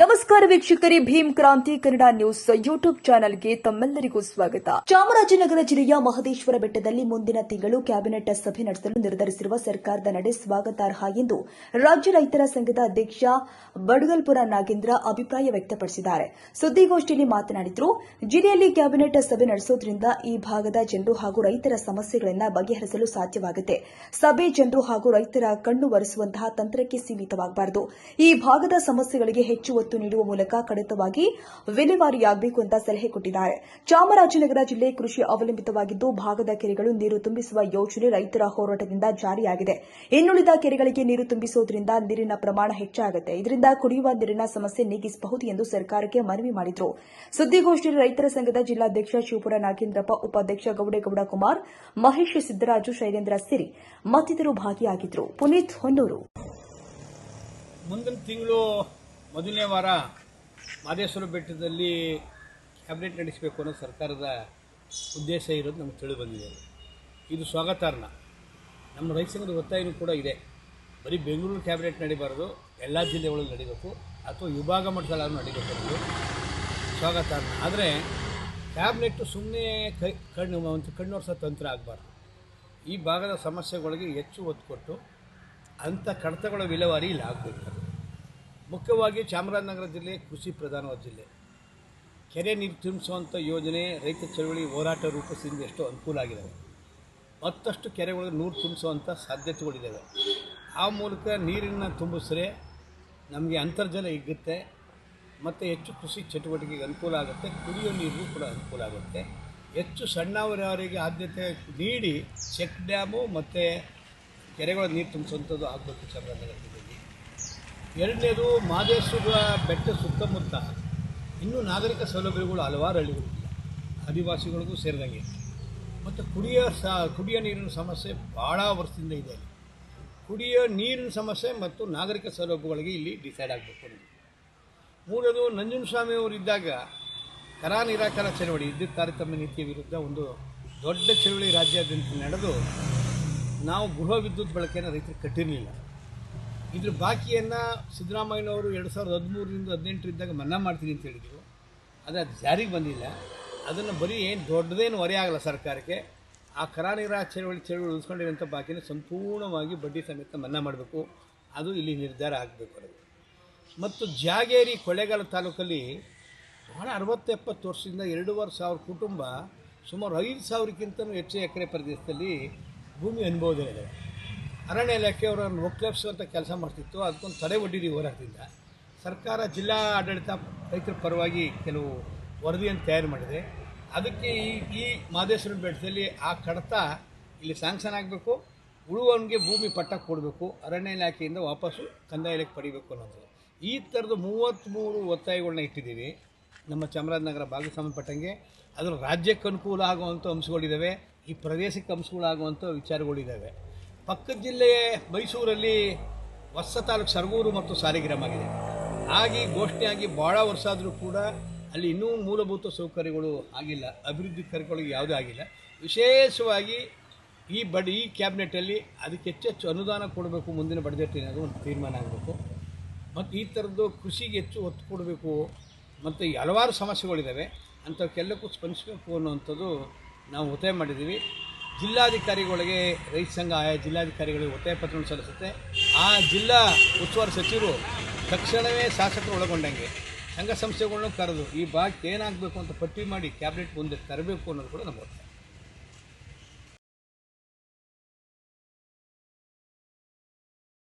ನಮಸ್ಕಾರ ವೀಕ್ಷಕರೇ, ಭೀಮ್ ಕ್ರಾಂತಿ ಕನ್ನಡ ನ್ಯೂಸ್ ಯೂಟ್ಯೂಬ್ ಚಾನೆಲ್ಗೆ ತಮ್ಮೆಲ್ಲರಿಗೂ ಸ್ವಾಗತ. ಚಾಮರಾಜನಗರ ಜಿಲ್ಲೆಯ ಮಹದೇಶ್ವರ ಬೆಟ್ಟದಲ್ಲಿ ಮುಂದಿನ ತಿಂಗಳು ಕ್ಯಾಬಿನೆಟ್ ಸಭೆ ನಡೆಸಲು ನಿರ್ಧರಿಸಿರುವ ಸರ್ಕಾರದ ನಡೆ ಸ್ವಾಗತಾರ್ಹ ಎಂದು ರಾಜ್ಯ ರೈತರ ಸಂಘದ ಅಧ್ಯಕ್ಷ ಬಡಗಲ್ಪುರ ನಾಗೇಂದ್ರ ಅಭಿಪ್ರಾಯ ವ್ಯಕ್ತಪಡಿಸಿದ್ದಾರೆ. ಸುದ್ದಿಗೋಷ್ಠಿಯಲ್ಲಿ ಮಾತನಾಡಿದರು, ಜಿಲ್ಲೆಯಲ್ಲಿ ಕ್ಯಾಬಿನೆಟ್ ಸಭೆ ನಡೆಸೋದ್ರಿಂದ ಈ ಭಾಗದ ಜನರು ಹಾಗೂ ರೈತರ ಸಮಸ್ಯೆಗಳನ್ನು ಬಗೆಹರಿಸಲು ಸಾಧ್ಯವಾಗುತ್ತೆ. ಸಭೆ ಜನರು ಹಾಗೂ ರೈತರ ಕಣ್ಣು ಒರೆಸುವಂತಹ ತಂತ್ರಕ್ಕೆ ಸೀಮಿತವಾಗಬಾರದು. ಈ ಭಾಗದ ಸಮಸ್ಯೆಗಳಿಗೆ ಹೆಚ್ಚು ಒತ್ತು ನೀಡುವ ಮೂಲಕ ಕಡಿತವಾಗಿ ವಿಲೇವಾರಿಯಾಗಬೇಕು ಅಂತ ಸಲಹೆ ಕೊಟ್ಟಿದ್ದಾರೆ. ಚಾಮರಾಜನಗರ ಜಿಲ್ಲೆ ಕೃಷಿ ಅವಲಂಬಿತವಾಗಿದ್ದು ಭಾಗದ ಕೆರೆಗಳು ನೀರು ತುಂಬಿಸುವ ಯೋಜನೆ ರೈತರ ಹೋರಾಟದಿಂದ ಜಾರಿಯಾಗಿದೆ. ಇನ್ನುಳಿದ ಕೆರೆಗಳಿಗೆ ನೀರು ತುಂಬಿಸುವುದರಿಂದ ನೀರಿನ ಪ್ರಮಾಣ ಹೆಚ್ಚಾಗುತ್ತೆ. ಇದರಿಂದ ಕುಡಿಯುವ ನೀರಿನ ಸಮಸ್ಯೆ ನೀಗಿಸಬಹುದು ಎಂದು ಸರ್ಕಾರಕ್ಕೆ ಮನವಿ ಮಾಡಿದರು. ಸುದ್ದಿಗೋಷ್ಠಿಯಲ್ಲಿ ರೈತರ ಸಂಘದ ಜಿಲ್ಲಾಧ್ಯಕ್ಷ ಶಿವಪುರ ನಾಗೇಂದ್ರಪ್ಪ, ಉಪಾಧ್ಯಕ್ಷ ಗೌಡೇಗೌಡ ಕುಮಾರ್, ಮಹೇಶ್ ಸಿದ್ದರಾಜು, ಶೈಲೇಂದ್ರ ಸಿರಿ ಮತ್ತಿತರರು ಭಾಗಿಯಾಗಿದ್ದರು ಪುನೀತ್ ಹೊನ್ನೂರು. ಮುಂದಿನ ತಿಂಗಳು ಮೊದಲನೇ ವಾರ ಮಾದೇಶ್ವರ ಬೆಟ್ಟದಲ್ಲಿ ಕ್ಯಾಬಿನೆಟ್ ನಡೆಸಬೇಕು ಅನ್ನೋ ಸರ್ಕಾರದ ಉದ್ದೇಶ ಇರೋದು ನಮಗೆ ತಿಳಿದು ಬಂದಿದೆ. ಇದು ಸ್ವಾಗತಾರ್ಹ. ನಮ್ಮ ರೈತ ಸಂಘದ ಒತ್ತಾಯನೂ ಕೂಡ ಇದೆ. ಬರೀ ಬೆಂಗಳೂರು ಕ್ಯಾಬಿನೆಟ್ ನಡಿಬಾರ್ದು, ಎಲ್ಲ ಜಿಲ್ಲೆಗಳಲ್ಲಿ ನಡಿಬೇಕು, ಅಥವಾ ವಿಭಾಗ ಮಟ್ಟದಲ್ಲಾದ್ರೂ ನಡಿಬೇಕು ಅನ್ನೋದು ಸ್ವಾಗತಾರ್ಹ. ಆದರೆ ಕ್ಯಾಬಿನೆಟ್ಟು ಸುಮ್ಮನೆ ಕೈ, ಕಣ್ಣು, ಒಂದು ಕಣ್ಣೊರೆಸೋ ತಂತ್ರ ಆಗಬಾರ್ದು. ಈ ಭಾಗದ ಸಮಸ್ಯೆಗಳಿಗೆ ಹೆಚ್ಚು ಒತ್ತು ಕೊಟ್ಟು ಅಂಥ ಕಡತಗಳ ವಿಲೇವಾರಿ ಇಲ್ಲಿ ಆಗಬೇಕು. ಮುಖ್ಯವಾಗಿ ಚಾಮರಾಜನಗರ ಜಿಲ್ಲೆ ಕೃಷಿ ಪ್ರಧಾನವಾದ ಜಿಲ್ಲೆ. ಕೆರೆ ನೀರು ತುಂಬಿಸುವಂಥ ಯೋಜನೆ, ರೈತ ಚಳವಳಿ ಹೋರಾಟ ರೂಪಿಸಿದ ಎಷ್ಟು ಅನುಕೂಲ ಆಗಿದ್ದಾವೆ ಮತ್ತಷ್ಟು ಕೆರೆಗಳಿಗೆ ನೂರು ತುಂಬಿಸುವಂಥ ಸಾಧ್ಯತೆಗಳಿದ್ದಾವೆ ಆ ಮೂಲಕ ನೀರನ್ನು ತುಂಬಿಸ್ರೆ ನಮಗೆ ಅಂತರ್ಜಲ ಹಿಗ್ಗುತ್ತೆ, ಮತ್ತು ಹೆಚ್ಚು ಕೃಷಿ ಚಟುವಟಿಕೆಗೆ ಅನುಕೂಲ ಆಗುತ್ತೆ, ಕುಡಿಯೋ ನೀರಿಗೂ ಕೂಡ ಅನುಕೂಲ ಆಗುತ್ತೆ. ಹೆಚ್ಚು ಸಣ್ಣವರವರಿಗೆ ಆದ್ಯತೆ ನೀಡಿ, ಚೆಕ್ ಡ್ಯಾಮು ಮತ್ತು ಕೆರೆಗಳ ನೀರು ತುಂಬಿಸುವಂಥದ್ದು ಆಗಬೇಕು ಚಾಮರಾಜನಗರ ಎರಡನೇದು ಮಾದೇಶ್ವರ ಬೆಟ್ಟ ಸುತ್ತಮುತ್ತ ಇನ್ನೂ ನಾಗರಿಕ ಸೌಲಭ್ಯಗಳು ಹಲವಾರು ಹಳ್ಳಿಗಳಿಲ್ಲ ಆದಿವಾಸಿಗಳಿಗೂ ಸೇರಿದಂಗೆ. ಮತ್ತು ಕುಡಿಯ ಸ, ಕುಡಿಯ ನೀರಿನ ಸಮಸ್ಯೆ ಭಾಳ ವರ್ಷದಿಂದ ಇದೆ ಕುಡಿಯ ನೀರಿನ ಸಮಸ್ಯೆ ಮತ್ತು ನಾಗರಿಕ ಸೌಲಭ್ಯಗಳಿಗೆ ಇಲ್ಲಿ ಡಿಸೈಡ್ ಆಗಬೇಕು ಮೂರದು ನಂಜನಸ್ವಾಮಿ ಅವರು ಇದ್ದಾಗ ಕರ ನಿರಾಕರ ಚಳವಳಿ, ವಿದ್ಯುತ್ ತಾರತಮ್ಯ ನೀತಿಯ ವಿರುದ್ಧ ಒಂದು ದೊಡ್ಡ ಚಳವಳಿ ರಾಜ್ಯಾದ್ಯಂತ ನಡೆದು ನಾವು ಗೃಹ ವಿದ್ಯುತ್ ಬಳಕೆಯನ್ನು ರೈತರು ಕಟ್ಟಿರಲಿಲ್ಲ. ಇದ್ರ ಬಾಕಿಯನ್ನು ಸಿದ್ದರಾಮಯ್ಯನವರು ಎರಡು ಸಾವಿರದ ಹದಿಮೂರರಿಂದ ಹದಿನೆಂಟರಿದ್ದಾಗ ಮನ್ನಾ ಮಾಡ್ತೀನಿ ಅಂತ ಹೇಳಿದ್ರು. ಆದರೆ ಅದು ಜಾರಿಗೆ ಬಂದಿಲ್ಲ. ಅದನ್ನು ಬರೀ ಏನು ದೊಡ್ಡದೇನು ಹೊರೆ ಆಗಲ್ಲ ಸರ್ಕಾರಕ್ಕೆ. ಆ ಕರ ನೀರಾ ಚಳವಳಿ ಚಳವಳಿ ಉಳಿಸ್ಕೊಂಡಿರೋಂಥ ಬಾಕಿನ ಸಂಪೂರ್ಣವಾಗಿ ಬಡ್ಡಿ ಸಮೇತ ಮನ್ನಾ ಮಾಡಬೇಕು. ಅದು ಇಲ್ಲಿ ನಿರ್ಧಾರ ಆಗಬೇಕು ಅದು ಮತ್ತು ಜಾಗೇರಿ ಕೊಳ್ಳೇಗಾಲ ತಾಲೂಕಲ್ಲಿ ಭಾಳ ಅರವತ್ತೆಪ್ಪತ್ತು ವರ್ಷದಿಂದ ಎರಡೂವರೆ ಸಾವಿರ ಕುಟುಂಬ ಸುಮಾರು ಐದು ಸಾವಿರಕ್ಕಿಂತಲೂ ಹೆಚ್ಚು ಎಕರೆ ಪ್ರದೇಶದಲ್ಲಿ ಭೂಮಿ ಅನುಭವದಲ್ಲಿದೆ ಅರಣ್ಯ ಇಲಾಖೆ ಅವರನ್ನು ಒಕ್ಕಲಿಸುವಂಥ ಕೆಲಸ ಮಾಡ್ತಿತ್ತು. ಅದಕ್ಕೊಂದು ತಡೆ ಒಡ್ಡಿದ್ದೀವಿ ಹೋರಾಟದಿಂದ. ಸರ್ಕಾರ ಜಿಲ್ಲಾ ಆಡಳಿತ ರೈತರ ಪರವಾಗಿ ಕೆಲವು ವರದಿಯನ್ನು ತಯಾರು ಮಾಡಿದೆ. ಅದಕ್ಕೆ ಈ ಈ ಮಾದೇಶ್ವರ ಬೆಟ್ಟದಲ್ಲಿ ಆ ಕಡತ ಇಲ್ಲಿ ಸ್ಯಾಂಕ್ಷನ್ ಆಗಬೇಕು. ಉಳುವವನಿಗೆ ಭೂಮಿ ಪಟ್ಟ ಕೊಡಬೇಕು. ಅರಣ್ಯ ಇಲಾಖೆಯಿಂದ ವಾಪಸ್ಸು ಕಂದಾಯ ಇಲಾಖೆ ಪಡಿಬೇಕು ಅನ್ನೋದು. ಈ ಥರದ ಮೂವತ್ತ್ಮೂರು ಒತ್ತಾಯಗಳನ್ನ ಇಟ್ಟಿದ್ದೀವಿ. ನಮ್ಮ ಚಾಮರಾಜನಗರ ಭಾಗ ಸಂಬಂಧಪಟ್ಟಂಗೆ ಅದರ ರಾಜ್ಯಕ್ಕೆ ಅನುಕೂಲ ಆಗುವಂಥ ಅಂಶಗಳಿದ್ದಾವೆ. ಈ ಪ್ರದೇಶಕ್ಕೆ ಅಂಶಗಳಾಗುವಂಥ ವಿಚಾರಗಳಿದ್ದಾವೆ. ಪಕ್ಕದ ಜಿಲ್ಲೆ ಮೈಸೂರಲ್ಲಿ ಹೊಸ ತಾಲೂಕು ಸರಗೂರು ಮತ್ತು ಸಾಲಿಗ್ರಾಮ ಆಗಿದೆ ಆಗಿ ಘೋಷಣೆಯಾಗಿ ಭಾಳ ವರ್ಷ ಆದರೂ ಕೂಡ ಅಲ್ಲಿ ಇನ್ನೂ ಮೂಲಭೂತ ಸೌಕರ್ಯಗಳು ಆಗಿಲ್ಲ. ಅಭಿವೃದ್ಧಿ ಕಾರ್ಯಗಳಿಗೆ ಯಾವುದೂ ಆಗಿಲ್ಲ. ವಿಶೇಷವಾಗಿ ಈ ಬಡ, ಈ ಕ್ಯಾಬಿನೆಟಲ್ಲಿ ಅದಕ್ಕೆ ಹೆಚ್ಚೆಚ್ಚು ಅನುದಾನ ಕೊಡಬೇಕು, ಮುಂದಿನ ಬಡ್ಜೆಟ್ಟಿನ ಒಂದು ತೀರ್ಮಾನ ಆಗಬೇಕು. ಮತ್ತು ಈ ಥರದ್ದು ಕೃಷಿಗೆ ಹೆಚ್ಚು ಒತ್ತು ಕೊಡಬೇಕು. ಮತ್ತು ಹಲವಾರು ಸಮಸ್ಯೆಗಳಿದ್ದಾವೆ. ಅಂಥವಕ್ಕೆಲ್ಲಕ್ಕೂ ಸ್ಪಂದಿಸಬೇಕು ಅನ್ನುವಂಥದ್ದು ನಾವು ಒತ್ತಾಯ ಮಾಡಿದ್ದೀವಿ. ಜಿಲ್ಲಾಧಿಕಾರಿಗಳಿಗೆ, ರೈತ ಸಂಘ ಆಯಾ ಜಿಲ್ಲಾಧಿಕಾರಿಗಳಿಗೆ ಒತ್ತಾಯ ಪತ್ರವನ್ನು ಸಲ್ಲಿಸುತ್ತೆ. ಆ ಜಿಲ್ಲಾ ಉಸ್ತುವಾರಿ ಸಚಿವರು ತಕ್ಷಣವೇ ಶಾಸಕರು ಒಳಗೊಂಡಂಗೆ ಸಂಘ ಸಂಸ್ಥೆಗಳನ್ನೂ ಕರೆದು ಈ ಭಾಗಕ್ಕೆ ಏನಾಗಬೇಕು ಅಂತ ಪಟ್ಟಿ ಮಾಡಿ, ಕ್ಯಾಬಿನೆಟ್ ಮುಂದೆ ತರಬೇಕು ಅನ್ನೋದು ಕೂಡ ನಮ್ಮ